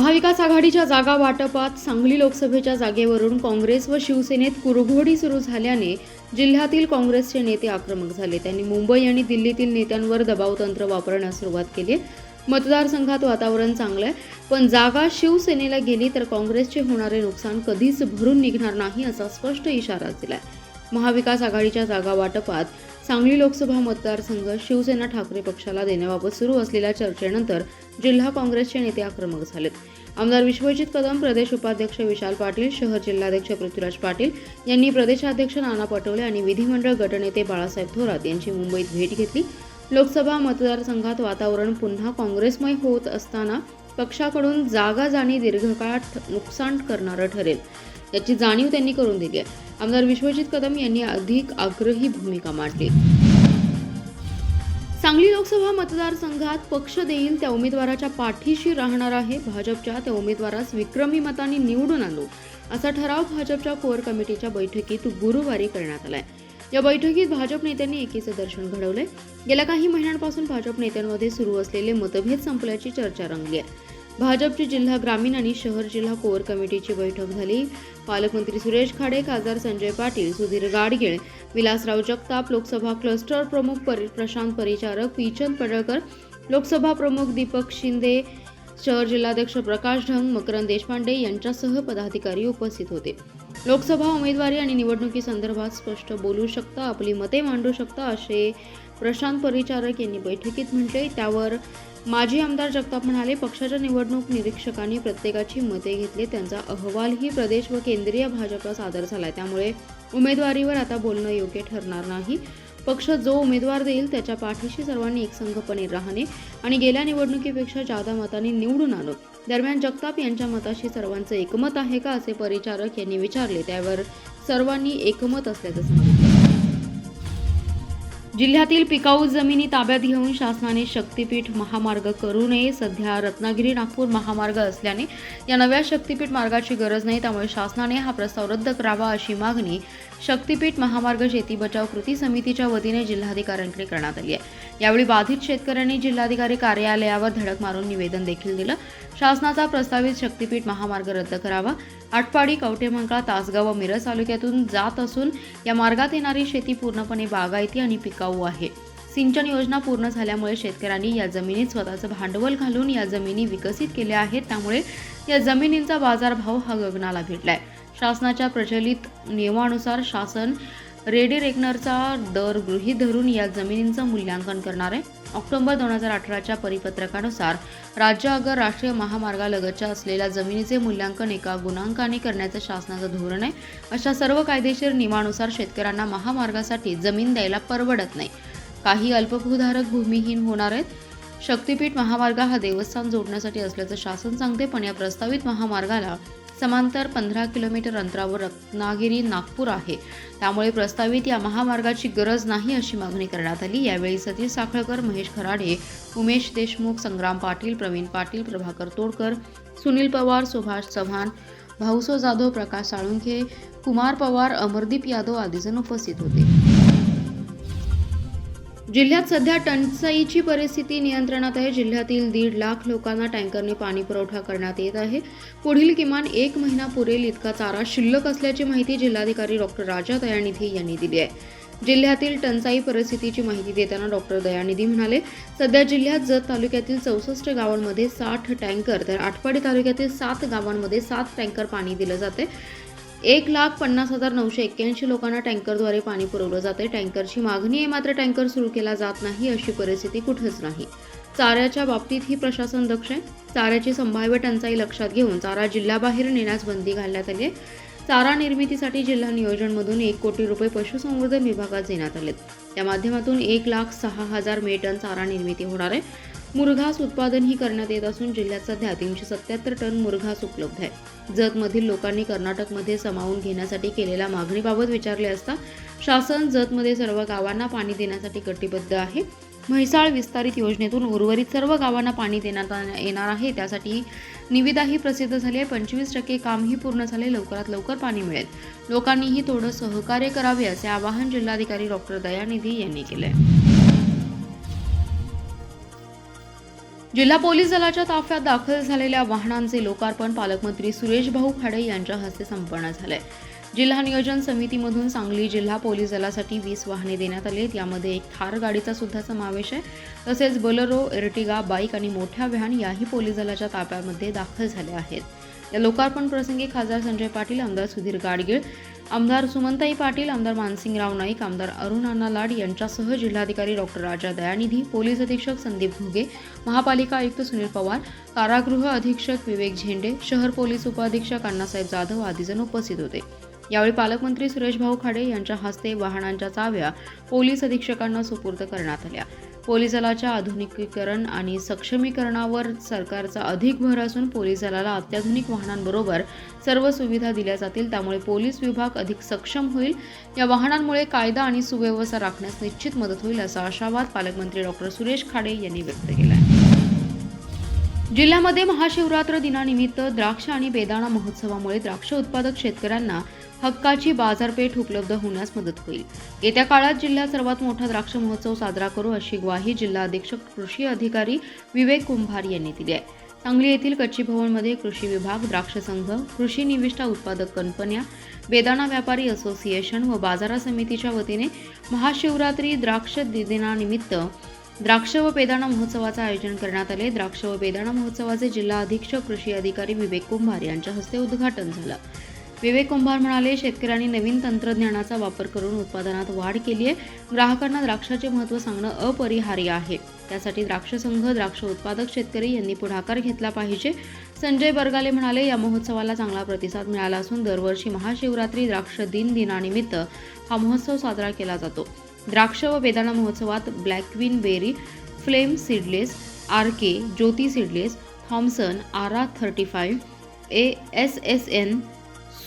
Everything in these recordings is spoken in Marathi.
महाविकास आघाडीच्या जागा वाटपात सांगली लोकसभेच्या जागेवरून काँग्रेस व शिवसेनेत कुरघोडी सुरू झाल्याने जिल्ह्यातील काँग्रेसचे नेते आक्रमक झाले. त्यांनी मुंबई आणि दिल्लीतील नेत्यांवर दबावतंत्र वापरण्यास सुरुवात केली आहे. मतदारसंघात वातावरण चांगलं आहे पण जागा शिवसेनेला गेली तर काँग्रेसचे होणारे नुकसान कधीच भरून निघणार नाही असा स्पष्ट इशारा दिलाय. महाविकास आघाडीच्या जागा वाटपात सांगली लोकसभा मतदारसंघ शिवसेना ठाकरे पक्षाला देण्याबाबत सुरू असलेल्या चर्चेनंतर जिल्हा काँग्रेसचे नेते आक्रमक झालेत. आमदार विश्वजित कदम प्रदेश उपाध्यक्ष विशाल पाटील शहर जिल्हाध्यक्ष पृथ्वीराज पाटील यांनी प्रदेशाध्यक्ष नाना पटोले आणि विधिमंडळ गटनेते बाळासाहेब थोरात यांची मुंबईत भेट घेतली. लोकसभा मतदारसंघात वातावरण पुन्हा काँग्रेसमय होत असताना पक्षाकडून जागा जाणी दीर्घकाळात नुकसान करणारं ठरेल. याची जाणीव त्यांनी करून दिली आहे. आमदार विश्वजित कदम यांनी अधिक आग्रही भूमिका मांडली. सांगली लोकसभा मतदारसंघात पक्ष देईल त्या उमेदवाराच्या पाठीशी राहणार आहे भाजपच्या त्या उमेदवारास विक्रमी मतांनी निवडून आणू असा ठराव भाजपच्या कोअर कमिटीच्या बैठकीत गुरुवारी करण्यात आलाय. या बैठकीत भाजप नेत्यांनी एकीचं दर्शन घडवलंय. गेल्या काही महिन्यांपासून भाजप नेत्यांमध्ये सुरू असलेले मतभेद संपल्याची चर्चा रंगली आहे. भाजपची जिल्हा ग्रामीण आणि शहर जिल्हा कोअर कमिटीची बैठक झाली. पालकमंत्री सुरेश खाडे खासदार संजय पाटील सुधीर गाडगीळ विलासराव जगताप लोकसभा क्लस्टर प्रमुख परि प्रशांत परिचारक पीचंद पडळकर लोकसभा प्रमुख दीपक शिंदे शहर जिल्हाध्यक्ष प्रकाश ढंग मकरंद देशपांडे यांच्यासह पदाधिकारी उपस्थित होते. लोकसभा उमेदवारी आणि निवडणुकीसंदर्भात स्पष्ट बोलू शकता आपली मते मांडू शकता असे प्रशांत परिचारक यांनी बैठकीत म्हटले. त्यावर माजी आमदार जगताप म्हणाले पक्षाच्या निवडणूक निरीक्षकांनी प्रत्येकाची मते घेतली त्यांचा अहवालही प्रदेश व केंद्रीय भाजपला सादर झालाय. त्यामुळे उमेदवारीवर आता बोलणं योग्य ठरणार नाही. पक्ष जो उमेदवार देईल त्याच्या पाठीशी सर्वांनी एकसंघपणे राहणे आणि गेल्या निवडणुकीपेक्षा जादा मतांनी निवडून आलो दरम्यान जगताप यांच्या मताशी सर्वांचं एकमत आहे का असे परिचारक यांनी विचारले. त्यावर सर्वांनी एकमत असल्याचं सांगितलं. जिल्ह्यातील पिकाऊ जमिनी ताब्यात घेऊन शासनाने शक्तीपीठ महामार्ग करू नये. सध्या रत्नागिरी नागपूर महामार्ग असल्याने या नव्या शक्तीपीठ मार्गाची गरज नाही. त्यामुळे शासनाने हा प्रस्ताव रद्द करावा अशी मागणी शक्तीपीठ महामार्ग शेती बचाव कृती समितीच्या वतीने जिल्हाधिकाऱ्यांकडे करण्यात आली आहे. यावेळी बाधित शेतकऱ्यांनी जिल्हाधिकारी कार्यालयावर धडक मारून निवेदन देखील दिलं. शासनाचा प्रस्तावित शक्तीपीठ महामार्ग रद्द करावा. आटपाडी कवठेमंकाळ तासगाव व मिरज तालुक्यातून जात असून या मार्गात येणारी शेती पूर्णपणे बागायती आणि पिकाऊ आहे. सिंचन योजना पूर्ण झाल्यामुळे शेतकऱ्यांनी या जमिनीत स्वतःचं भांडवल घालून या जमिनी विकसित केल्या आहेत. त्यामुळे या जमिनींचा बाजारभाव हा गगनाला भेटलाय. शासनाच्या प्रचलित नियमानुसार शासन रेडी रेकनरचा दर गृहीत धरून या जमिनींचं मूल्यांकन करणार आहे ऑक्टोबर दोन हजार अठराच्या परिपत्रकानुसार राज्य अगर राष्ट्रीय महामार्गालगतच्या असलेल्या जमिनीचे मूल्यांकन एका गुणांकाने करण्याचं शासनाचं धोरण आहे. अशा सर्व कायदेशीर नियमानुसार शेतकऱ्यांना महामार्गासाठी जमीन द्यायला परवडत नाही. काही अल्पभूधारक भूमिहीन होणार आहेत. शक्तीपीठ महामार्ग हा देवस्थान जोडण्यासाठी असल्याचं शासन सांगते पण या प्रस्तावित महामार्गाला समांतर पंधरा किलोमीटर अंतरावर रत्नागिरी नागपूर आहे. त्यामुळे प्रस्तावित या महामार्गाची गरज नाही अशी मागणी करण्यात आली. यावेळी सतीश साखळकर महेश खराडे उमेश देशमुख संग्राम पाटील प्रवीण पाटील प्रभाकर तोडकर सुनील पवार सुभाष चव्हाण भाऊसो जाधव प्रकाश साळुंखे कुमार पवार अमरदीप यादव आदीजण उपस्थित होते. जिल्ह्यात सध्या टंचाईची परिस्थिती नियंत्रणात आहे. जिल्ह्यातील दीड लाख लोकांना टँकरने पाणी पुरवठा करण्यात येत आहे. पुढील किमान एक महिना पुरेल इतका चारा शिल्लक असल्याची माहिती जिल्हाधिकारी डॉक्टर राजा दयानिधी यांनी दिली आहे. जिल्ह्यातील टंचाई परिस्थितीची माहिती देताना डॉक्टर दयानिधी म्हणाले सध्या जिल्ह्यात जत तालुक्यातील चौसष्ट गावांमध्ये साठ टँकर तर आटपाडी तालुक्यातील सात गावांमध्ये सात टँकर पाणी दिलं जाते. एक लाख पन्नास हजार नऊशे एक्क्याऐंशी लोकांना टँकरद्वारे पाणी पुरवलं जाते टँकरची मागणी आहे मात्र टँकर सुरू केला जात नाही अशी परिस्थिती कुठंच नाही. चाऱ्याच्या बाबतीत ही प्रशासन दक्ष आहे. चाऱ्याची संभाव्य टंचाई लक्षात घेऊन चारा जिल्ह्याबाहेर नेण्यास बंदी घालण्यात आली आहे. चारा निर्मितीसाठी जिल्हा नियोजनमधून एक कोटी रुपये पशुसंवर्धन विभागात देण्यात आलेत. या माध्यमातून एक लाख सहा हजार मेटन चारा निर्मिती होणार आहे. मुरघास उत्पादनही करण्यात येत असून जिल्ह्यात सध्या तीनशे सत्याहत्तर टन मुरघास उपलब्ध आहे. जतमधील लोकांनी कर्नाटकमध्ये सामावून घेण्यासाठी केलेल्या मागणीबाबत विचारले असता शासन जतमध्ये सर्व गावांना पाणी देण्यासाठी कटिबद्ध आहे. म्हैसाळ विस्तारित योजनेतून उर्वरित सर्व गावांना पाणी देण्यात आ- येणार आहे. त्यासाठी निविदाही प्रसिद्ध झाली आहे. पंचवीस टक्के कामही पूर्ण झाले. लवकरात लवकर पाणी मिळेल. लोकांनीही थोडं सहकार्य करावे असे आवाहन जिल्हाधिकारी डॉक्टर दयानिधी यांनी केलं आहे जिल्हा पोलीस दलाच्या ताफ्यात दाखल झालेल्या वाहनांचे लोकार्पण पालकमंत्री सुरेश भाऊ खाडे यांच्या हस्ते संपन्न झालंय. जिल्हा नियोजन समितीमधून सांगली जिल्हा पोलीस दलासाठी वीस वाहने देण्यात आली आहेत. यामध्ये एक थार गाडीचा सुद्धा समावेश आहे. तसेच बोलेरो एर्टिगा बाईक आणि मोठ्या व्हॅन याही पोलीस दलाच्या ताफ्यामध्ये दाखल झाल्या आहेत. या लोकार्पण प्रसंगी खासदार संजय पाटील आमदार सुधीर गाडगीळ आमदार सुमंताई पाटील आमदार मानसिंगराव नाईक आमदार अरुण अण्णा लाड यांच्यासह जिल्हाधिकारी डॉक्टर राजा दयानिधी पोलीस अधीक्षक संदीप घुगे महापालिका आयुक्त सुनील पवार कारागृह अधीक्षक विवेक झेंडे शहर पोलीस उपअधीक्षक अण्णासाहेब जाधव आदीजण उपस्थित होते. यावेळी पालकमंत्री सुरेश भाऊ खाडे यांच्या हस्ते वाहनांच्या चाव्या पोलीस अधीक्षकांना सुपूर्द करण्यात आल्या. पोलीस दलाच्या आधुनिकीकरण आणि सक्षमीकरणावर सरकारचा अधिक भर असून पोलीस दलाला अत्याधुनिक वाहनांबरोबर सर्व सुविधा दिल्या जातील. त्यामुळे पोलीस विभाग अधिक सक्षम होईल. या वाहनांमुळे कायदा आणि सुव्यवस्था राखण्यास निश्चित मदत होईल असा आशावाद पालकमंत्री डॉक्टर सुरेश खाडे यांनी व्यक्त केला आहे जिल्ह्यामध्ये महाशिवरात्र दिनानिमित्त द्राक्ष आणि बेदाणा महोत्सवामुळे द्राक्ष उत्पादक शेतकऱ्यांना हक्काची बाजारपेठ उपलब्ध होण्यास मदत होईल. येत्या काळात जिल्ह्यात सर्वात मोठा द्राक्ष महोत्सव साजरा करू अशी ग्वाही जिल्हा अधीक्षक कृषी अधिकारी विवेक कुंभार यांनी दिली आहे. सांगली येथील कच्ची भवनमध्ये कृषी विभाग द्राक्ष संघ कृषी निविष्ठा उत्पादक कंपन्या बेदाणा व्यापारी असोसिएशन व बाजार समितीच्या वतीने महाशिवरात्री द्राक्ष दिनानिमित्त द्राक्ष व बेदाणा महोत्सवाचं आयोजन करण्यात आले. द्राक्ष व बेदाणा महोत्सवाचे जिल्हा अधीक्षक कृषी अधिकारी विवेक कुंभार यांच्या हस्ते उद्घाटन झालं. विवेक कुंभार म्हणाले शेतकऱ्यांनी नवीन तंत्रज्ञानाचा वापर करून उत्पादनात वाढ केली आहे. ग्राहकांना द्राक्षाचे महत्त्व सांगणं अपरिहार्य आहे. त्यासाठी द्राक्ष संघ द्राक्ष उत्पादक शेतकरी यांनी पुढाकार घेतला पाहिजे. संजय बरगाले म्हणाले या महोत्सवाला चांगला प्रतिसाद मिळाला असून दरवर्षी महाशिवरात्री द्राक्ष दिन दिनानिमित्त हा महोत्सव साजरा केला जातो. द्राक्ष व बेदाणा महोत्सवात ब्लॅकविन berry flame seedless R K Jyoti seedless Thompson ARRA thirty five A S S N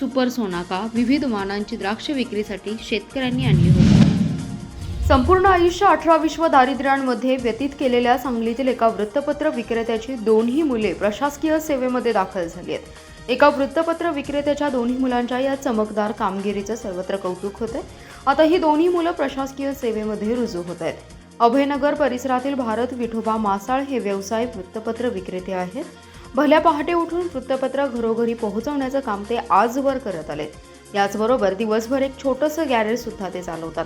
super Sonaka विविध वाहनांची द्राक्ष विक्रीसाठी शेतकऱ्यांनी आणली होती. संपूर्ण आयुष्य अठरा विश्व दारिद्र्यांमध्ये व्यतीत केलेल्या सांगलीतील एका वृत्तपत्र विक्रेत्याची दोन्ही मुले प्रशासकीय सेवेमध्ये दाखल झाली आहेत. एका वृत्तपत्र विक्रेत्याच्या दोन्ही मुलांच्या या चमकदार कामगिरीचं सर्वत्र कौतुक होते आता ही दोन्ही मुलं प्रशासकीय सेवेमध्ये रुजू होत आहेत. अभयनगर परिसरातील भारत विठोबा मासाळ हे व्यवसाय वृत्तपत्र विक्रेते आहेत. भल्या पहाटे उठून वृत्तपत्र घरोघरी पोहोचवण्याचं काम ते आजवर करत आले याचबरोबर दिवसभर एक छोटंसं गॅरेज सुद्धा ते चालवतात.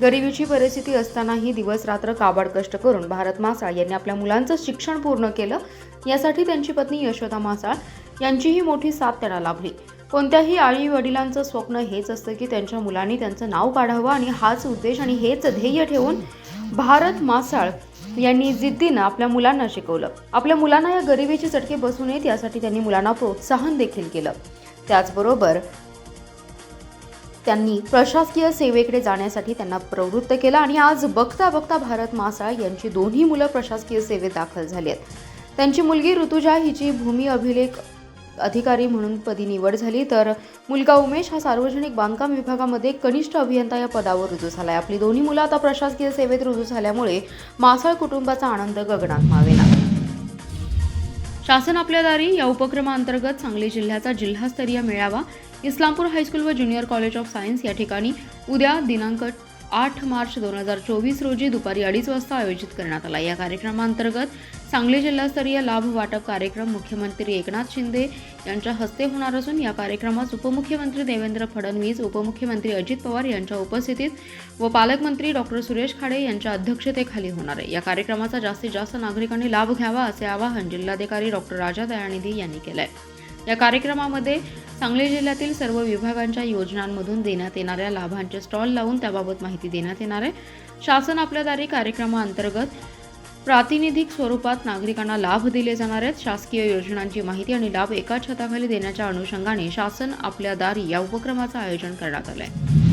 गरिबीची परिस्थिती असतानाही दिवस रात्र काबाड कष्ट करून भारत मासाळ यांनी आपल्या मुलांचं शिक्षण पूर्ण केलं यासाठी त्यांची पत्नी यशोदा मासाळ यांचीही मोठी साथ त्यांना लाभली. कोणत्याही आई वडिलांचं स्वप्न हेच असतं की त्यांच्या मुलांनी त्यांचं नाव काढावं आणि हाच उद्देश आणि हेच ध्येय ठेवून भारत मासाळ यांनी जिद्दीनं आपल्या मुलांना शिकवलं. आपल्या मुलांना या गरिबीचे चटके बसू नयेत यासाठी त्यांनी मुलांना प्रोत्साहन देखील केलं. त्याचबरोबर त्यांनी प्रशासकीय सेवेकडे जाण्यासाठी त्यांना प्रवृत्त केलं आणि आज बघता बघता भारत मासाळ यांची दोन्ही मुलं प्रशासकीय सेवेत दाखल झाली आहेत. त्यांची मुलगी ऋतुजा हिची भूमी अभिलेख अधिकारी म्हणून पदी निवड झाली तर मुलगा उमेश हा सार्वजनिक बांधकाम विभागामध्ये कनिष्ठ अभियंता या पदावर रुजू झाला आहे आपली दोन्ही मुलं आता प्रशासकीय सेवेत रुजू झाल्यामुळे मासाळ कुटुंबाचा आनंद गगनात मावेना. शासन आपल्या दारी या उपक्रमाअंतर्गत सांगली जिल्ह्याचा जिल्हास्तरीय मेळावा इस्लामपूर हायस्कूल व ज्युनियर कॉलेज ऑफ सायन्स या ठिकाणी उद्या दिनांक आठ मार्च दोन हजार चोवीस रोजी दुपारी अडीच वाजता आयोजित करण्यात आला. या कार्यक्रमांतर्गत सांगली जिल्हास्तरीय लाभ वाटप कार्यक्रम मुख्यमंत्री एकनाथ शिंदे यांच्या हस्ते होणार असून या कार्यक्रमास उपमुख्यमंत्री देवेंद्र फडणवीस उपमुख्यमंत्री अजित पवार यांच्या उपस्थितीत व पालकमंत्री डॉक्टर सुरेश खाडे यांच्या अध्यक्षतेखाली होणार आहे. या कार्यक्रमाचा जास्तीत जास्त नागरिकांनी लाभ घ्यावा असे आवाहन जिल्हाधिकारी डॉक्टर राजा दयानिधी यांनी केलं आहे या कार्यक्रमामध्ये सांगली जिल्ह्यातील सर्व विभागांच्या योजनांमधून देण्यात येणाऱ्या लाभांचे स्टॉल लावून त्याबाबत माहिती देण्यात येणार आहे. शासन आपल्या दारी कार्यक्रमाअंतर्गत प्रातिनिधिक स्वरूपात नागरिकांना लाभ दिले जाणार आहेत. शासकीय योजनांची माहिती आणि लाभ एका छताखाली देण्याच्या अनुषंगाने शासन आपल्या दारी या उपक्रमाचं आयोजन करण्यात आलं आहे